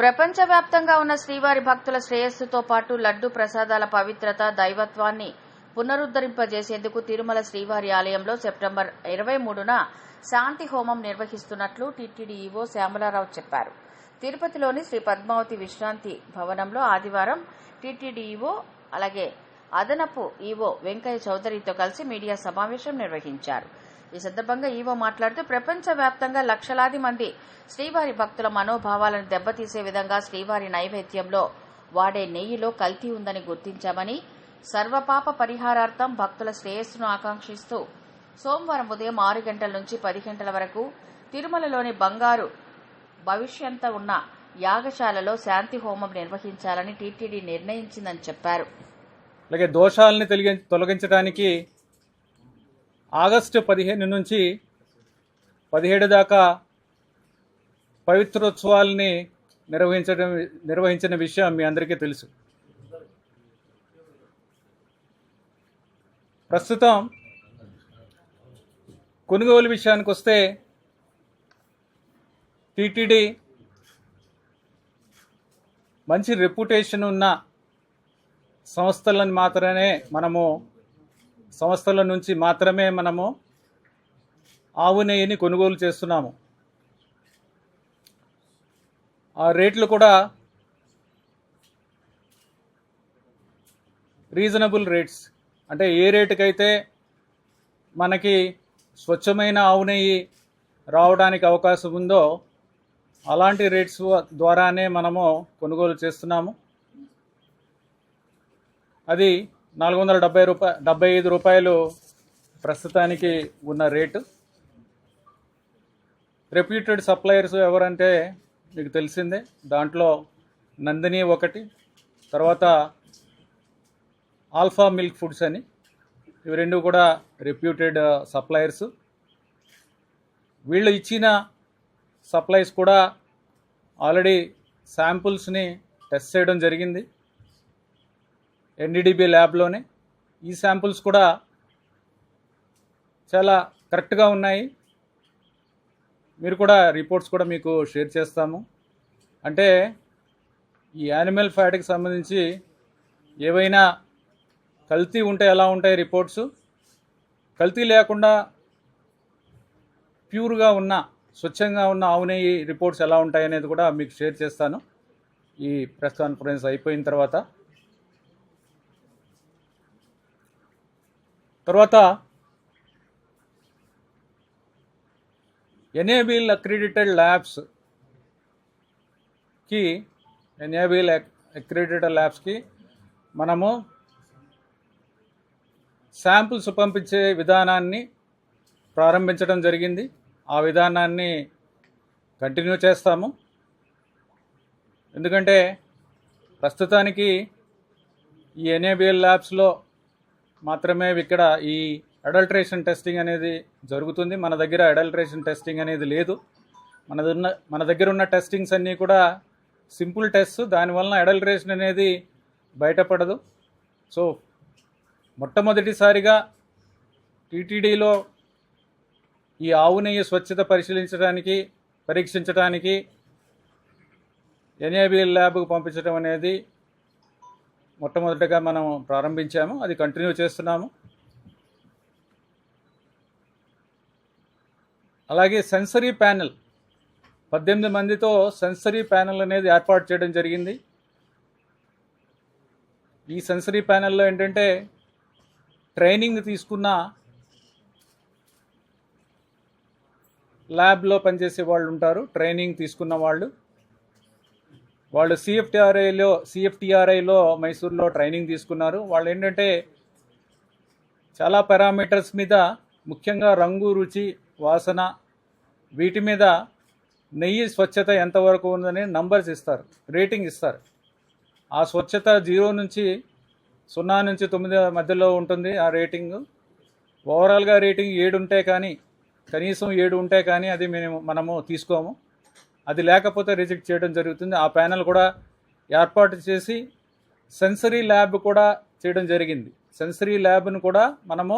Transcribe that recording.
ప్రపంచవ్యాప్తంగా ఉన్న శ్రీవారి భక్తుల శ్రేయస్సుతో పాటు లడ్డు ప్రసాదాల పవిత్రత దైవత్వాన్ని పునరుద్ధరింపజేసేందుకు తిరుమల శ్రీవారి ఆలయంలో సెప్టెంబర్ ఇరవై మూడున శాంతి హోమం నిర్వహిస్తున్నట్లు టీటీడీ ఈవో శ్యామలారావు చెప్పారు. తిరుపతిలోని శ్రీ పద్మావతి విశ్రాంతి భవనంలో ఆదివారం టీటీడీ ఈవో అలాగే అదనపు ఈవో వెంకయ్య చౌదరితో కలిసి మీడియా సమావేశం నిర్వహించారు. ఈ సందర్భంగా ఈవో మాట్లాడుతూ ప్రపంచవ్యాప్తంగా లక్షలాది మంది శ్రీవారి భక్తుల మనోభావాలను దెబ్బతీసే విధంగా శ్రీవారి నైవేద్యంలో వాడే నెయ్యిలో కల్తీ ఉందని గుర్తించామని సర్వపాప పరిహారార్థం భక్తుల శ్రేయస్సును ఆకాంక్షిస్తూ సోమవారం ఉదయం ఆరు గంటల నుంచి పది గంటల వరకు తిరుమలలోని బంగారు భవిష్యంత ఉన్న యాగశాలలో శాంతి హోమం నిర్వహించాలని టీటీడీ నిర్ణయించిందని చెప్పారు. అలాగే దోషాలని తొలగించడానికి ఆగస్టు పదిహేను నుంచి పదిహేడు దాకా పవిత్రోత్సవాల్ని నిర్వహించడం నిర్వహించిన విషయం మీ అందరికీ తెలుసు. ప్రస్తుతం కొనుగోలు విషయానికి వస్తే టీటీడీ మంచి రెప్యుటేషన్ ఉన్న సంస్థలను మాత్రమే మనము సంస్థల నుంచి మాత్రమే మనము ఆవు నెయ్యిని కొనుగోలు చేస్తున్నాము. ఆ రేట్లు కూడా రీజనబుల్ రేట్స్. అంటే ఏ రేటుకైతే మనకి స్వచ్ఛమైన ఆవు నెయ్యి రావడానికి అవకాశం ఉందో అలాంటి రేట్స్ ద్వారానే మనము కొనుగోలు చేస్తున్నాము. అది నాలుగు వందల డెబ్బై రూపాయ డెబ్బై ఐదు రూపాయలు ప్రస్తుతానికి ఉన్న రేటు. రెప్యూటెడ్ సప్లయర్స్ ఎవరంటే మీకు తెలిసిందే. దాంట్లో నందిని ఒకటి తర్వాత ఆల్ఫా మిల్క్ ఫుడ్స్ అని. ఇవి రెండు కూడా రెప్యూటెడ్ సప్లయర్స్ వీళ్ళు ఇచ్చిన సప్లైస్ కూడా ఆల్రెడీ శాంపుల్స్ని టెస్ట్ చేయడం జరిగింది. ఎన్డీడీబీ ల్యాబ్లోనే ఈ శాంపుల్స్ కూడా చాలా కరెక్ట్గా ఉన్నాయి. మీరు కూడా రిపోర్ట్స్ కూడా మీకు షేర్ చేస్తాము. అంటే ఈ యానిమల్ ఫ్యాట్కి సంబంధించి ఏవైనా కల్తీ ఉంటే ఎలా ఉంటాయి రిపోర్ట్స్? కల్తీ లేకుండా ప్యూర్గా ఉన్న స్వచ్ఛంగా ఉన్న ఆవు నెయ్యి రిపోర్ట్స్ ఎలా ఉంటాయి అనేది కూడా మీకు షేర్ చేస్తాను. ఈ ప్రెస్ కాన్ఫరెన్స్ అయిపోయిన తర్వాత తర్వాత ఎనేబిల్ అక్రిడిటెడ్ ల్యాబ్స్కి ఎనేబిల్ అక్రిడిటెడ్ ల్యాబ్స్కి మనము శాంపుల్స్ పంపించే విధానాన్ని ప్రారంభించడం జరిగింది. ఆ విధానాన్ని కంటిన్యూ చేస్తాము. ఎందుకంటే ప్రస్తుతానికి ఈ ఎన్ఏబిఎల్ ల్యాబ్స్లో మాత్రమే ఇక్కడ ఈ అడల్ట్రేషన్ టెస్టింగ్ అనేది జరుగుతుంది. మన దగ్గర అడల్ట్రేషన్ టెస్టింగ్ అనేది లేదు. మనదున్న ఉన్న మన దగ్గర ఉన్న టెస్టింగ్స్ అన్నీ కూడా సింపుల్ టెస్ట్. దానివలన అడల్ట్రేషన్ అనేది బయటపడదు. సో మొట్టమొదటిసారిగా టీటీడీలో ఈ ఆవు నెయ్యి స్వచ్ఛత పరిశీలించడానికి పరీక్షించడానికి ఎన్ఏబిఎల్ ల్యాబ్కు పంపించడం అనేది మొట్టమొదటిగా మనం ప్రారంభించాము. అది కంటిన్యూ చేస్తున్నాము. అలాగే సెన్సరీ ప్యానెల్ పద్దెనిమిది మందితో సెన్సరీ ప్యానెల్ అనేది ఏర్పాటు చేయడం జరిగింది. ఈ సెన్సరీ ప్యానెల్లో ఏంటంటే ట్రైనింగ్ తీసుకున్న ల్యాబ్లో పనిచేసే వాళ్ళు ఉంటారు. ట్రైనింగ్ తీసుకున్న వాళ్ళు. వాళ్ళు సిఎఫ్టిఆర్ఐలో సిఎఫ్టిఆర్ఐలో మైసూర్లో ట్రైనింగ్ తీసుకున్నారు. వాళ్ళు ఏంటంటే చాలా పారామీటర్స్ మీద ముఖ్యంగా రంగు రుచి వాసన వీటి మీద నెయ్యి స్వచ్ఛత ఎంతవరకు ఉందని నంబర్స్ ఇస్తారు రేటింగ్ ఇస్తారు. ఆ స్వచ్ఛత జీరో నుంచి సున్నా నుంచి తొమ్మిది మధ్యలో ఉంటుంది ఆ రేటింగ్ ఓవరాల్గా రేటింగ్ ఏడు ఉంటే కానీ కనీసం ఏడు ఉంటే కానీ అది మేము మనము తీసుకోము. అది లేకపోతే రిజెక్ట్ చేయడం జరుగుతుంది. ఆ ప్యానెల్ కూడా ఏర్పాటు చేసి సెన్సరీ ల్యాబ్ కూడా చేయడం జరిగింది. సెన్సరీ ల్యాబ్ను కూడా మనము